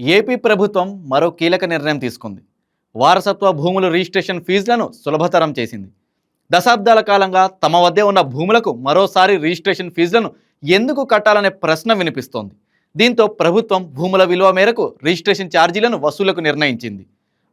AP ప్రభుత్వం మరో కీలక నిర్ణయం తీసుకుంది. వారసత్వ భూముల రిజిస్ట్రేషన్ ఫీజులను సులభతరం చేసింది. దశాబ్దాల కాలంగా తమ వద్దే ఉన్న భూములకు మరోసారి రిజిస్ట్రేషన్ ఫీజులను ఎందుకు కట్టాలనే ప్రశ్న వినిపిస్తోంది. దీంతో ప్రభుత్వం భూముల విలువ మేరకు రిజిస్ట్రేషన్ ఛార్జీలను వసూలకు నిర్ణయించింది.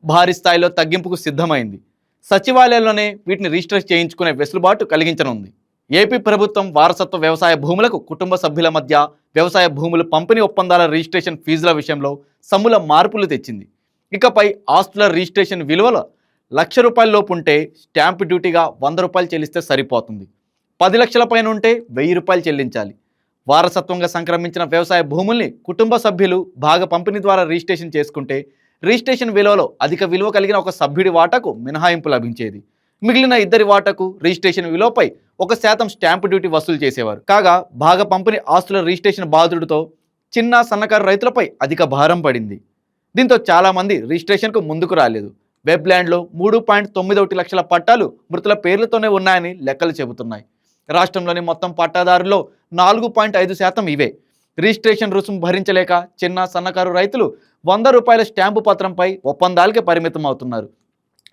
భారీ స్థాయిలో తగ్గింపుకు సిద్ధమైంది. సచివాలయంలోనే వీటిని రిజిస్టర్ చేయించుకునే వెసులుబాటు కలిగించనుంది. ఏపీ ప్రభుత్వం వారసత్వ వ్యవసాయ భూములకు కుటుంబ సభ్యుల మధ్య వ్యవసాయ భూములు పంపిణీ ఒప్పందాల రిజిస్ట్రేషన్ ఫీజుల విషయంలో సమూల మార్పులు తెచ్చింది. ఇకపై ఆస్తుల రిజిస్ట్రేషన్ విలువలో లక్ష రూపాయల లోపు ఉంటే స్టాంప్ డ్యూటీగా వంద రూపాయలు చెల్లిస్తే సరిపోతుంది. పది లక్షల పైన ఉంటే వెయ్యి రూపాయలు చెల్లించాలి. వారసత్వంగా సంక్రమించిన వ్యవసాయ భూముల్ని కుటుంబ సభ్యులు భాగ పంపిణీ ద్వారా రిజిస్ట్రేషన్ చేసుకుంటే రిజిస్ట్రేషన్ విలువలో అధిక విలువ కలిగిన ఒక సభ్యుడి వాటాకు మినహాయింపు లభించేది. మిగిలిన ఇద్దరి వాటకు రిజిస్ట్రేషన్ విలువపై ఒక శాతం స్టాంపు డ్యూటీ వసూలు చేసేవారు. కాగా భాగ పంపిణీ ఆస్తుల రిజిస్ట్రేషన్ బాధుడితో చిన్న సన్నకారు రైతులపై అధిక భారం పడింది. దీంతో చాలామంది రిజిస్ట్రేషన్కు ముందుకు రాలేదు. వెబ్ ల్యాండ్లో మూడు పాయింట్ తొమ్మిది ఒకటి లక్షల పట్టాలు మృతుల పేర్లతోనే ఉన్నాయని లెక్కలు చెబుతున్నాయి. రాష్ట్రంలోని మొత్తం పట్టాదారుల్లో నాలుగు పాయింట్ ఐదు శాతం ఇవే. రిజిస్ట్రేషన్ రుసుము భరించలేక చిన్న సన్నకారు రైతులు వంద రూపాయల స్టాంపు పత్రంపై ఒప్పందాలకే పరిమితం అవుతున్నారు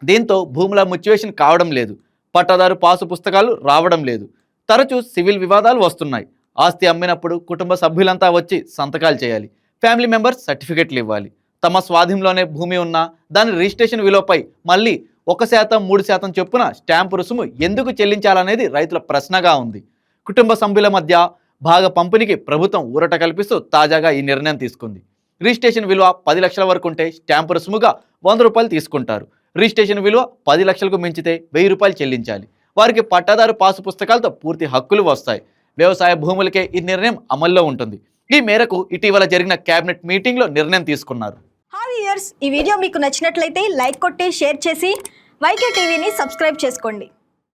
దీంతో భూముల ముచ్యువేషన్ కావడం లేదు. పట్టాదారు పాసు పుస్తకాలు రావడం లేదు. తరచూ సివిల్ వివాదాలు వస్తున్నాయి. ఆస్తి అమ్మినప్పుడు కుటుంబ సభ్యులంతా వచ్చి సంతకాలు చేయాలి. ఫ్యామిలీ మెంబర్స్ సర్టిఫికెట్లు ఇవ్వాలి. తమ స్వాధీనంలోనే భూమి ఉన్నా దాని రిజిస్ట్రేషన్ విలువపై మళ్ళీ ఒక శాతం మూడు శాతం చొప్పున స్టాంపు రుసుము ఎందుకు చెల్లించాలనేది రైతుల ప్రశ్నగా ఉంది. కుటుంబ సభ్యుల మధ్య భాగ పంపిణీకి ప్రభుత్వం ఊరట కల్పిస్తూ తాజాగా ఈ నిర్ణయం తీసుకుంది. రిజిస్ట్రేషన్ విలువ పది లక్షల వరకు ఉంటే స్టాంపు రుసుముగా వంద రూపాయలు తీసుకుంటారు. రిజిస్ట్రేషన్ విలువ పది లక్షలకు మించితే వెయ్యి రూపాయలు చెల్లించాలి. వారికి పట్టాదారు పాసు పుస్తకాలతో పూర్తి హక్కులు వస్తాయి. వ్యవసాయ భూములకే ఈ నిర్ణయం అమల్లో ఉంటుంది. ఈ మేరకు ఇటీవల జరిగిన కేబినెట్ మీటింగ్లో నిర్ణయం తీసుకున్నారు. హాయ్ ఇయర్స్ ఈ వీడియో మీకు నచ్చినట్లయితే లైక్ కొట్టి షేర్ చేసి వైకే టీవీని సబ్స్క్రైబ్ చేసుకోండి.